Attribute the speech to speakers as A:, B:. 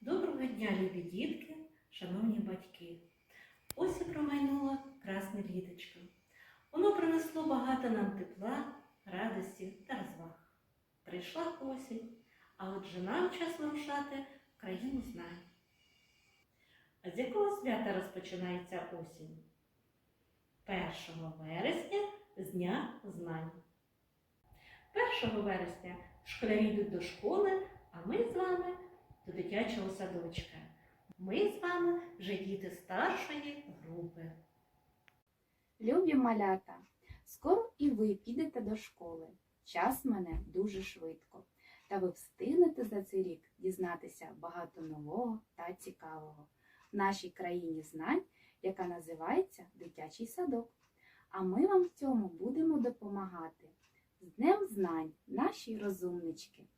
A: Доброго дня, любі дітки, шановні батьки. Ось і промайнуло красне літочко. Воно принесло багато нам тепла, радості та розваг. Прийшла осінь, а отже нам час вирушати в країну знань. А з якого свята розпочинається осінь? 1 вересня з Дня знань. 1 вересня школярі йдуть до школи, а ми з вами до дитячого садочка. Ми з вами вже діти старшої групи.
B: Любі малята, скоро і ви підете до школи. Час мене дуже швидко. Та ви встигнете за цей рік дізнатися багато нового та цікавого в нашій країні знань, яка називається Дитячий садок. А ми вам в цьому будемо допомагати. З Днем знань, наші розумнички!